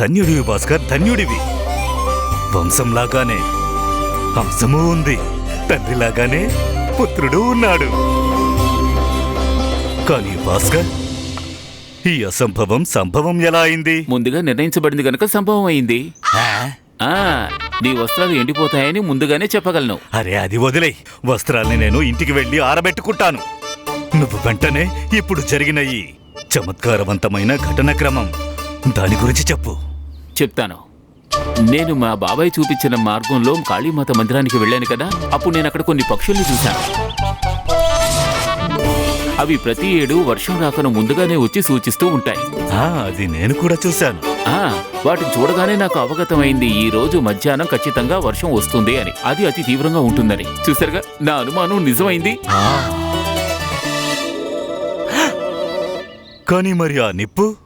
ధన్యుడివి భాస్కర్ ధన్యుడివి. వంశంలాగానే హంసము ఉంది. తండ్రిలాగానే పుత్రుడు ఉన్నాడు. కానీ భాస్కర్ ఈ అసంభవం సంభవం ఎలా అయింది? ముందుగా నిర్ణయించబడింది గనక సంభవం అయింది. ఆ? నీ వస్త్రాలు ఎండిపోతాయని ముందుగానే చెప్పగలను. అరే అది వదిలే వస్త్రాల్ని నేను ఇంటికి వెళ్ళి ఆరబెట్టుకుంటాను. నువ్వు వెంటనే ఇప్పుడు జరిగిన ఈ చమత్కారవంతమైన ఘటనక్రమం దాని గురించి చెప్పు. చెప్తాను. నేను మా బాబాయ్ చూపించిన మార్గంలో కాళీమాత మందిరానికి వెళ్ళాను కదా అప్పుడు నేను అక్కడ కొన్ని పక్షుల్ని చూశాను. అవి ప్రతి ఏడు వర్షం రాకను ముందుగానే వచ్చి సూచిస్తూ ఉంటాయి. ఆ, అది నేను కూడా చూశాను. వాటిని చూడగానే నాకు అవగతమైంది ఈ రోజు మధ్యాహ్నం ఖచ్చితంగా వర్షం వస్తుంది అని. అది అతి తీవ్రంగా ఉంటుందని. చూసారుగా నా అనుమానం నిజమైంది. కానీ మరి ఆ నిప్పు?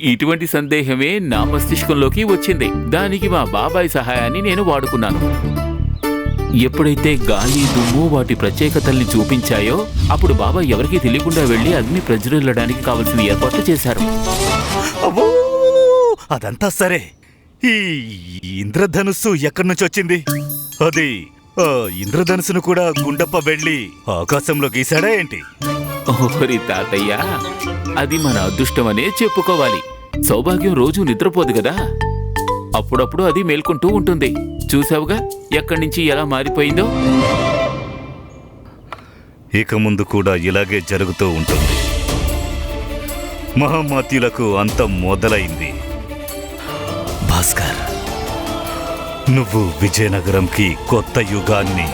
ఇటువంటి సందేహమే నా మస్తిష్కంలోకి వచ్చింది. దానికి మా బాబాయ్ సహాయాన్ని నేను వాడుకున్నాను. ఎప్పుడైతే గాలి దుమ్ము వాటి ప్రత్యేకతల్ని చూపించాయో అప్పుడు బాబాయ్ ఎవరికీ తెలియకుండా వెళ్ళి అగ్ని ప్రజ్వలిల్లడానికి కావలసిన ఏర్పాట్లు చేశారు. అబ్బో! అదంతా సరే. ఈ ఇంద్రధనుస్సు ఎక్కడి నుంచి వచ్చింది? అది ఆ ఇంద్రధనుసును కూడా గుండప్ప వెళ్ళి ఆకాశంలో గీశాడా ఏంటి? ఓరి తాతయ్య అది మన అదృష్టమనే చెప్పుకోవాలి. సౌభాగ్యం రోజు నిద్రపోదు కదా. అప్పుడప్పుడు అది మేల్కొంటూ ఉంటుంది. చూసావుగా ఎక్కడి నుంచి ఎలా మారిపోయిందో? ఇక ముందు కూడా ఇలాగే జరుగుతూ ఉంటుంది. మహమ్మాత్యులకు అంతం మొదలైంది. భాస్కర్ నువ్వు విజయనగరంకి కొత్త యుగాన్ని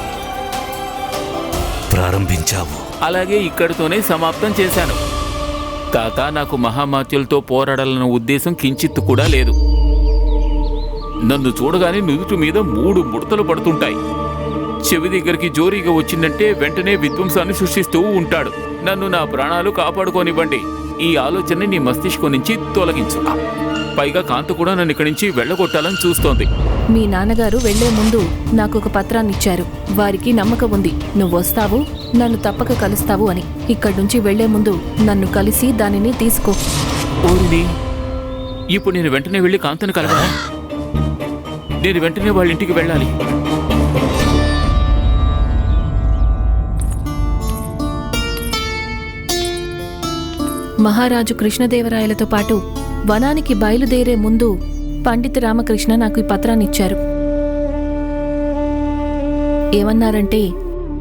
ప్రారంభించావు. అలాగే ఇక్కడితోనే సమాప్తం చేశాను. తాత నాకు మహామాత్యులతో పోరాడాలన్న ఉద్దేశం కించిత్తు కూడా లేదు. నన్ను చూడగానే నుదుటి మీద మూడు ముడతలు పడుతుంటాయి. చెవి దగ్గరికి జోరీగా వచ్చిందంటే వెంటనే విధ్వంసాన్ని సృష్టిస్తూ ఉంటాడు. నన్ను నా ప్రాణాలు కాపాడుకోనివ్వండి. ఈ ఆలోచన నీ మస్తిష్కం నుంచి తొలగించు. పైగా కాంత కూడా నన్ను ఇక్కడి నుంచి వెళ్ళగొట్టాలని చూస్తోంది. మీ నాన్నగారు వెళ్ళే ముందు నాకు ఒక పత్రాన్ని ఇచ్చారు వారికి నమ్మకం ఉంది. నువ్వు వస్తావు నన్ను తప్పక కలుస్తావు అని. ఇక్కడి నుంచి వెళ్ళే ముందు నన్ను కలిసి దానిని తీసుకో. ఓరిని ఇప్పుడు నేను వెంటనే వెళ్ళి కాంతను కలవాలా నేను వెంటనే వాళ్ళ ఇంటికి వెళ్ళాలి. మహారాజు కృష్ణదేవరాయలతో పాటు వనానికి బయలుదేరే ముందు పండిత్ రామకృష్ణ నాకు ఈ పత్రాన్ని ఇచ్చారు. ఏమన్నారంటే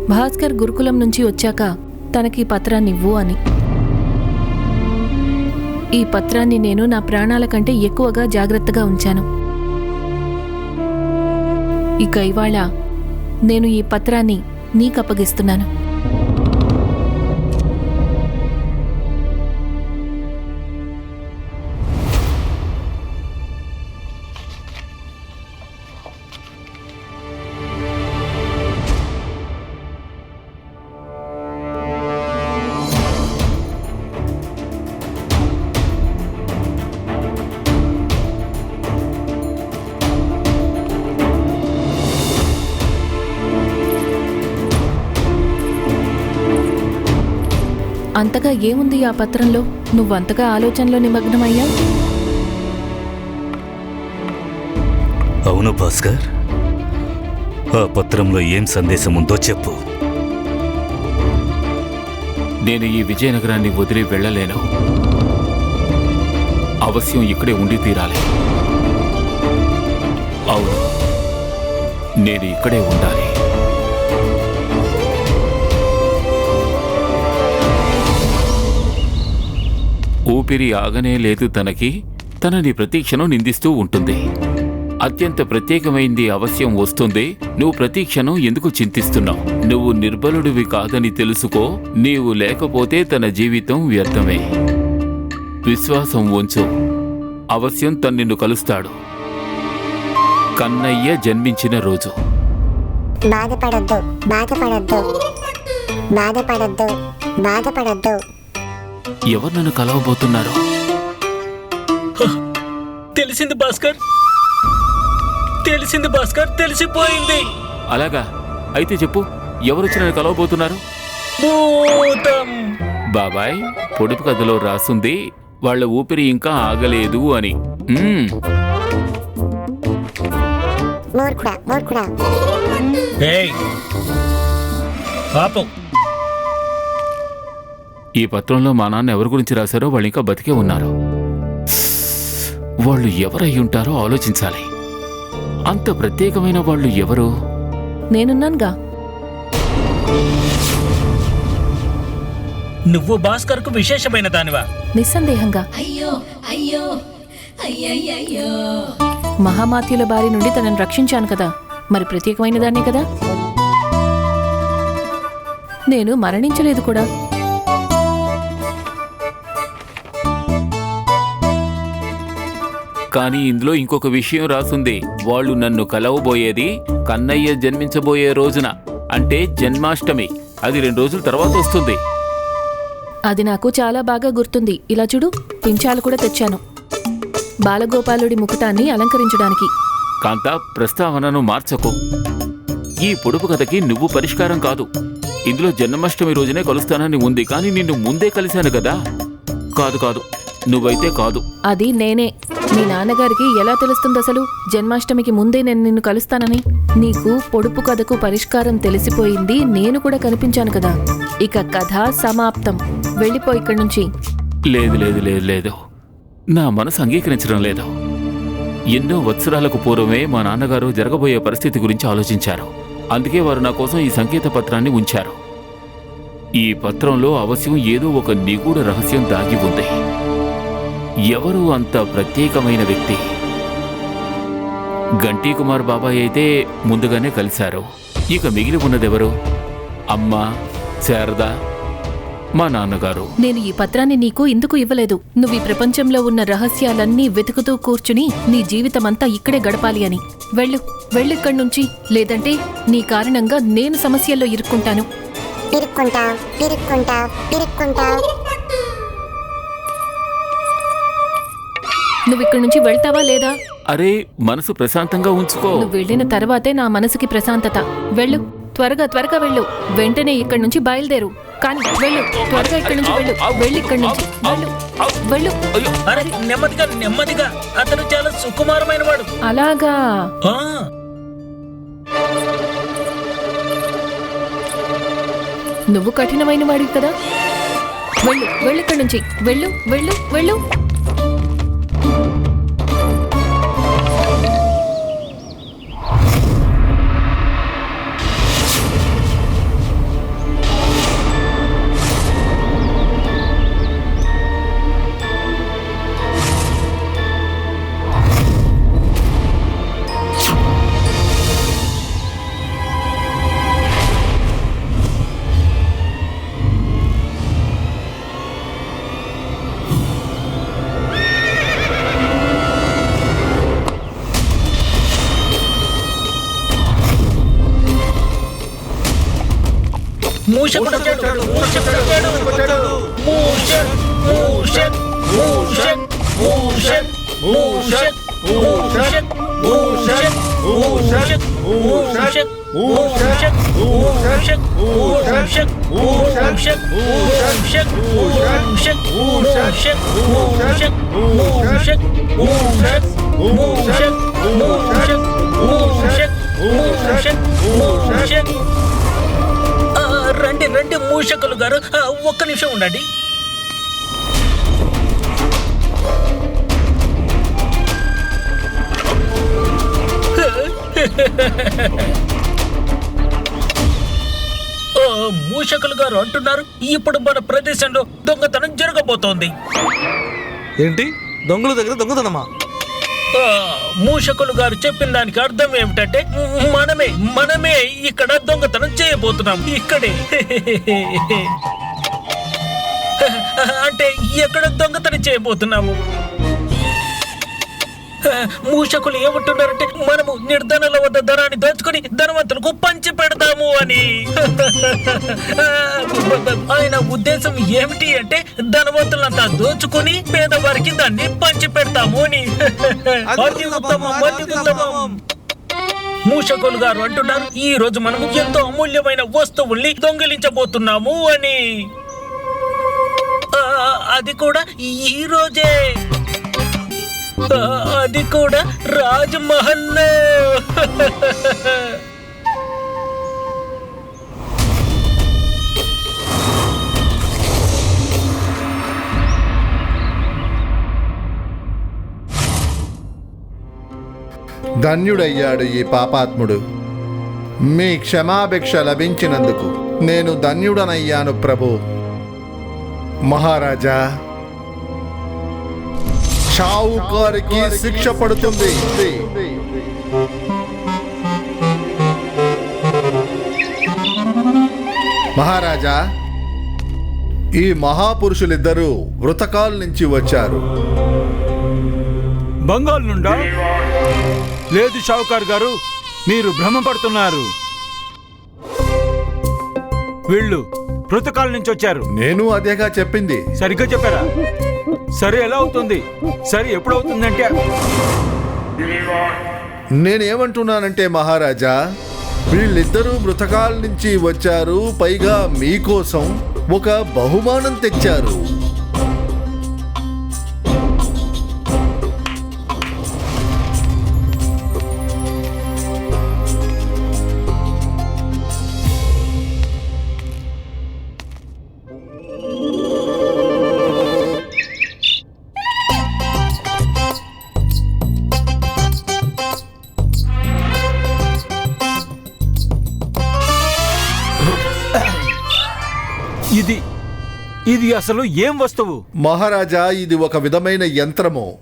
భాస్కర్ గురుకులం నుంచి వచ్చాక తనకి ఈ పత్రాన్ని ఇవ్వు అని. ఈ పత్రాన్ని నేను నా ప్రాణాల కంటే ఎక్కువగా జాగ్రత్తగా ఉంచాను. ఇక ఇవాళ నేను ఈ పత్రాన్ని నీకు అప్పగిస్తున్నాను. అంతగా ఏముంది ఆ పత్రంలో? నువ్వంతగా ఆలోచనలో నిమగ్నమయ్యా అవును భాస్కర్. ఆ పత్రంలో ఏం సందేశం ఉందో చెప్పు. నేను ఈ విజయనగరాన్ని వదిలి వెళ్ళలేను. అవశ్యం ఇక్కడే ఉండి తీరాలి. అవును. నేను ఇక్కడే ఉండాలి. ఊపిరి ఆగనే లేదు తనకి. తనని ప్రతీక్షను నిందిస్తూ ఉంటుంది. అత్యంత ప్రత్యేకమైంది అవశ్యం వస్తుంది. నువ్వు ప్రతీక్షను ఎందుకు చింతిస్తున్నావు? నువ్వు నిర్బలుడివి కాదని తెలుసుకో. నీవు లేకపోతే తన జీవితం వ్యర్థమే. విశ్వాసం ఉంచు. అవశ్యం తన్నిన్ను కలుస్తాడు. కన్నయ్య జన్మించిన రోజు. బాధపడద్దు. బాధపడద్దు. బాధపడద్దు. బాధపడద్దు. ఎవరు నన్ను కలవబోతున్నారు? తెలిసింది భాస్కర్. తెలిసింది భాస్కర్ తెలిసిపోయింది. అలాగా. అయితే చెప్పు ఎవరొచ్చి నన్ను కలవబోతున్నారు? భూతం. బాబాయ్ పొడుపు కథలో రాసుంది వాళ్ళ ఊపిరి ఇంకా ఆగలేదు అని. మ్మ్. మూర్ఖుడా మూర్ఖుడా. ఏయ్ పాపం ఈ పత్రంలో మా నాన్న ఎవరి గురించి రాశారో వాళ్ళు ఇంకా బతికే ఉన్నారు. వాళ్ళు ఎవరై ఉంటారో ఆలోచించాలి. అంత ప్రత్యేకమైన వాళ్ళు ఎవరు? నేనున్నానుగా. నువ్వు భాస్కర్కు విశేషమైన దానివా? నిస్సందేహంగా. అయ్యో అయ్యో అయ్యయ్యో మహామాత్యుల బారి నుండి తనను రక్షించాను కదా. మరి ప్రత్యేకమైన దాన్నే కదా? నేను మరణించలేదు కూడా. కానీ ఇందులో ఇంకొక విషయం రాసుంది. వాళ్ళు నన్ను కలవబోయేది కన్నయ్య జన్మించబోయే రోజున అంటే జన్మాష్టమి. అది రెండు రోజుల తర్వాత వస్తుంది. అది నాకు చాలా బాగా గుర్తుంది. ఇలా చూడు పించాలు కూడా తెచ్చాను. బాలగోపాలుడి ముకుటాన్ని అలంకరించడానికి. కాంత ప్రస్తావనను మార్చకు. ఈ పొడుపు కథకి నువ్వు పరిష్కారం కాదు. ఇందులో జన్మాష్టమి రోజునే కలుస్తానని ఉంది కానీ నిన్ను ముందే కలిశాను కదా? కాదు కాదు. నువ్వైతే కాదు. అది నేనే. మీ నాన్నగారికి ఎలా తెలుస్తుంది అసలు? జన్మాష్టమికి ముందే నేను నిన్ను కలుస్తానని. నీకు పొడుపు కథకు పరిష్కారం తెలిసిపోయింది నేను కూడా కనిపించాను కదా. ఇక కథ సమాప్తం. వెళ్ళిపో ఇక్కడి నుంచి. లేదు లేదు లేదు లేదు. నా మనసు అంగీకరించడం లేదు. ఎన్నో వత్సరాలకు పూర్వమే మా నాన్నగారు జరగబోయే పరిస్థితి గురించి ఆలోచించారు. అందుకే వారు నా కోసం ఈ సంకేత పత్రాన్ని ఉంచారు. ఈ పత్రంలో అవశ్యం ఏదో ఒక నిగూఢ రహస్యం దాగి ఉంది. ఎవరు అంత ప్రత్యేకమైన వ్యక్తి? గంటీ కుమార్ బాబాయ్ అయితే ముందుగానే కలిశారు. ఇక మిగిలి ఉన్నదెవరు? అమ్మ శారద మా నాన్నగారు. నేను ఈ పత్రాన్ని నీకు ఎందుకు ఇవ్వలేదు? నువ్వు ఈ ప్రపంచంలో ఉన్న రహస్యాలన్నీ వెతుకుతూ కూర్చుని నీ జీవితమంతా ఇక్కడే గడపాలి అని. వెళ్ళు వెళ్ళిక్కడి నుంచి లేదంటే నీ కారణంగా నేను సమస్యల్లో ఇరుక్కుంటాను. పిరుక్కుంటావ్ పిరుక్కుంటావ్ పిరుక్కుంటావ్ నువ్వు ఇక్కడి నుంచి వెళ్తావా లేదా? అరే మనసు ప్రశాంతంగా ఉంచుకో. నువ్వు వెళ్ళిన తర్వాతే నా మనసుకి ప్రశాంతత. వెళ్ళు త్వరగా త్వరగా వెళ్ళు. వెంటనే ఇక్కడి నుంచి బయలుదేరు. కానీ వెళ్ళు త్వరగా ఇక్కడి నుంచి వెళ్ళు. వెళ్ళి ఇక్కడి నుంచి. వెళ్ళు వెళ్ళు. అయ్యో, అరే నెమ్మదిగా నెమ్మదిగా. అతను చాలా సుకుమారమైన వాడు. అలాగా. నువ్వు కఠినమైన వాడివి కదా? వెళ్ళు వెళ్ళు ఇక్కడి నుంచి. వెళ్ళు వెళ్ళు వెళ్ళు. రండి రండి మూషకులు గారు. ఒక్క నిమిషం ఉండండి. మూషకులు గారు అంటున్నారు. ఇప్పుడు మన ప్రదేశంలో దొంగతనం జరగబోతోంది. ఏంటి? దొంగల దగ్గర దొంగతనమా? మూషకులు గారు చెప్పిన దానికి అర్థం ఏమిటంటే మనమే మనమే ఇక్కడ దొంగతనం చేయబోతున్నాం. ఇక్కడే. అంటే ఎక్కడ దొంగతనం చేయబోతున్నాము? మూషకులు ఏమంటున్నారంటే మనము నిర్ధనల వద్ద ధనాన్ని దోచుకొని ధనవంతులకు పంచి పెడతాము అని. ఆయన ఉద్దేశం ఏమిటి అంటే ధనవంతులంతా దోచుకొని పేదవారికి దాన్ని పంచి పెడతాము అని. అతి ఉత్తమం అతి ఉత్తమం. మూషకులు గారు అంటున్నారు ఈ రోజు మనము ఎంతో అమూల్యమైన వస్తువుల్ని దొంగిలించబోతున్నాము అని. అది కూడా ఈ రోజే. అది కూడా రాజ్ ధన్యుడయ్యాడు ఈ పాపాత్ముడు. మీ క్షమాభిక్ష లభించినందుకు నేను ధన్యుడనయ్యాను ప్రభు. మహారాజా షావుకారికి శిక్ష పడుతుంది. మహారాజా ఈ మహాపురుషులిద్దరూ వృతకాల నుంచి వచ్చారు. బంగాల్ నుండా? లేదు షావుకార్ గారు మీరు భ్రమపడుతున్నారు. వీళ్ళు పృతకాల నుంచి వచ్చారు. నేను అదేగా చెప్పింది. సరిగ్గా చెప్పారా? సరే ఎలా అవుతుంది? సరే ఎప్పుడు అవుతుందంటే నేనేమంటున్నానంటే మహారాజా వీళ్ళిద్దరూ మృతకాల నుంచి వచ్చారు పైగా మీకోసం ఒక బహుమానం తెచ్చారు. ఇది ఇది అసలు ఏం వస్తువు? మహారాజా ఇది ఒక విధమైన యంత్రము.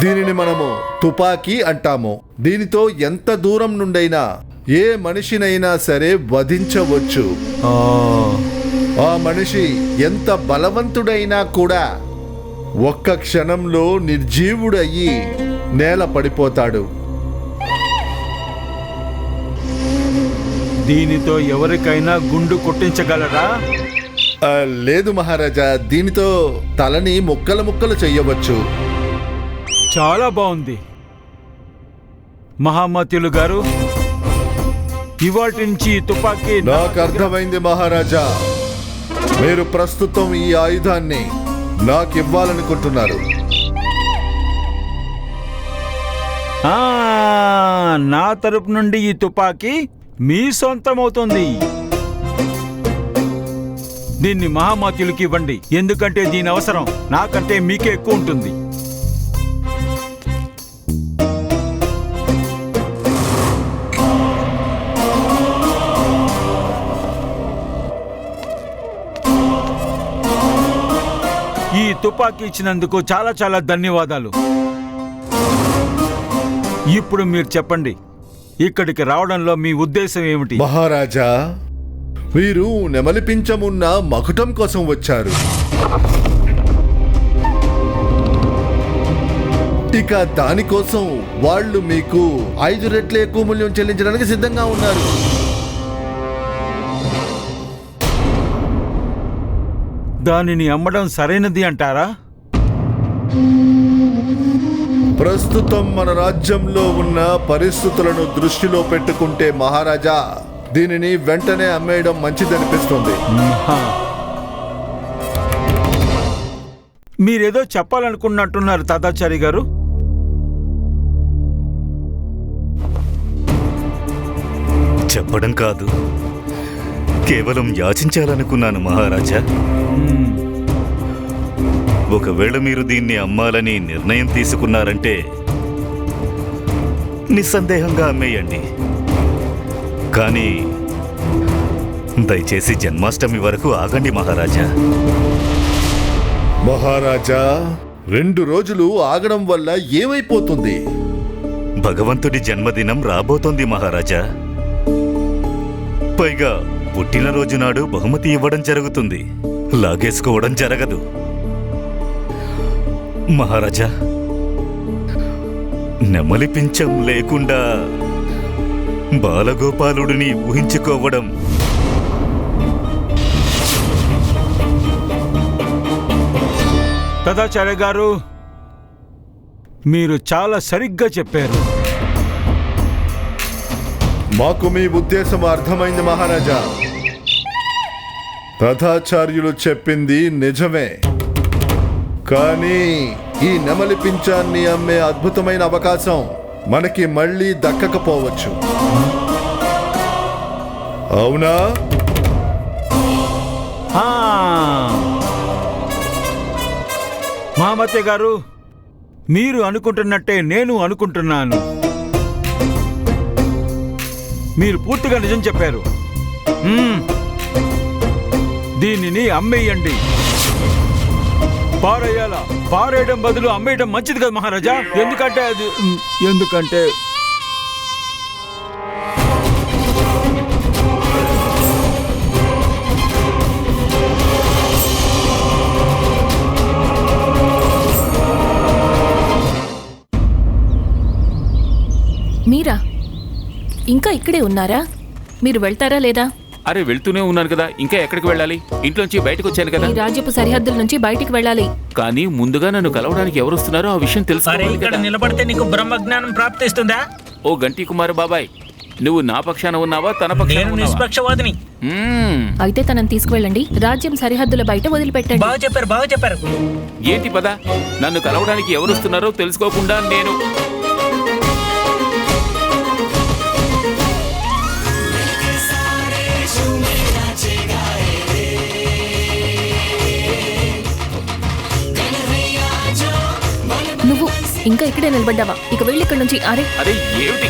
దీనిని మనము తుపాకీ అంటాము. దీనితో ఎంత దూరం నుండైనా ఏ మనిషినైనా సరే వధించవచ్చు. ఆ. మనిషి ఎంత బలవంతుడైనా కూడా ఒక్క క్షణంలో నిర్జీవుడయ్యి నేల పడిపోతాడు. దీనితో ఎవరికైనా గుండు కొట్టించగలరా? ఆ, లేదు మహారాజా దీనితో తలని ముక్కలు ముక్కలు చెయ్యవచ్చు చాలా బాగుంది. మహామత్యులు గారు ఇవాటి నుంచి ఈ తుపాకీ నాకు అర్థమైంది మహారాజా. మీరు ప్రస్తుతం ఈ ఆయుధాన్ని నాకు ఇవ్వాలనుకుంటున్నారు. ఆ, నా తరపు నుండి ఈ తుపాకీ మీ సొంతమవుతుంది. దీన్ని మహామాత్యులకి ఇవ్వండి ఎందుకంటే దీని అవసరం నాకంటే మీకే ఎక్కువ ఉంటుంది. ఈ తుపాకీ ఇచ్చినందుకు చాలా చాలా ధన్యవాదాలు. ఇప్పుడు మీరు చెప్పండి. ఇక్కడికి రావడంలో మీ ఉద్దేశం ఏమిటి? మహారాజా వీరు నెమలిపించమున్న మకుటం కోసం వచ్చారు. ఇక దానికోసం వాళ్ళు మీకు ఐదు రెట్ల ఎక్కువ మూల్యం చెల్లించడానికి సిద్ధంగా ఉన్నారు. దానిని అమ్మడం సరైనది అంటారా? ప్రస్తుతం మన రాజ్యంలో ఉన్న పరిస్థితులను దృష్టిలో పెట్టుకుంటే మహారాజా దీనిని వెంటనే అమ్మేయడం మంచిదనిపిస్తుంది. మీరేదో చెప్పాలనుకున్నట్టున్నారు తాతాచారి గారు చెప్పడం కాదు కేవలం యాచించాలనుకున్నాను మహారాజా. ఒకవేళ మీరు దీన్ని అమ్మాలని నిర్ణయం తీసుకున్నారంటే నిస్సందేహంగా అమ్మేయండి. కానీ దయచేసి జన్మాష్టమి వరకు ఆగండి మహారాజా. మహారాజా రెండు రోజులు ఆగడం వల్ల ఏమైపోతుంది? భగవంతుడి జన్మదినం రాబోతోంది మహారాజా. పైగా పుట్టినరోజు నాడు బహుమతి ఇవ్వడం జరుగుతుంది. లాగేసుకోవడం జరగదు. మహారాజా నెమలి పింఛం లేకుండా బాలగోపాలుడిని ఊహించుకోవడం తదాచార్య గారు మీరు చాలా సరిగ్గా చెప్పారు. మాకు మీ ఉద్దేశం అర్థమైంది మహారాజా. రథాచార్యులు చెప్పింది నిజమే. కానీ ఈ నెమలి పింఛాన్ని అమ్మే అద్భుతమైన అవకాశం మనకి మళ్ళీ దక్కకపోవచ్చు. అవునా? మామత్య గారు మీరు అనుకుంటున్నట్టే నేను అనుకుంటున్నాను. మీరు పూర్తిగా నిజం చెప్పారు. దీనిని అమ్మేయండి. పారేయాలా పారేయడం బదులు అమ్మేయడం మంచిది కదా మహారాజా? ఎందుకంటే అది ఎందుకంటే మీరా? ఇంకా ఇక్కడే ఉన్నారా? మీరు వెళ్తారా లేదా? అరే వెళ్తూనే ఉన్నాను కదా. ఇంకా ఎక్కడికి వెళ్ళాలి? ఇంట్లోంచి బయటకు వచ్చాను కదా. ఈ రాజ్యపు సరిహద్దుల నుంచి బయటికి వెళ్ళాలి. కానీ ముందుగా నన్ను కలవడానికి ఎవరు వస్తున్నారో ఆ విషయం అరే తెలుసుకోవాలి ఇక్కడ కదా. నిలబడితే నీకు బ్రహ్మజ్ఞానం ప్రాప్తిస్తుందా? ఓ గంటి కుమార్ బాబాయ్ నువ్వు నా పక్షాన ఉన్నావా? తన పక్షాన నేను ఉన్నావా? నిష్పక్షవాదిని. మ్మ్. అయితే తనని తీసుకువెళ్ళండి. రాజ్యం సరిహద్దుల బయట వదిలిపెట్టండి. బాగా చెప్పారు బాగా చెప్పారు. ఏంటి పద? నన్ను కలవడానికి ఎవరు వస్తున్నారో తెలుసుకోకుండా నేను ఇంకా ఇక్కడే నిలబడ్డావా? ఇక వెళ్ళి ఇక్కడ నుంచి అరే. అరే ఏమిటి?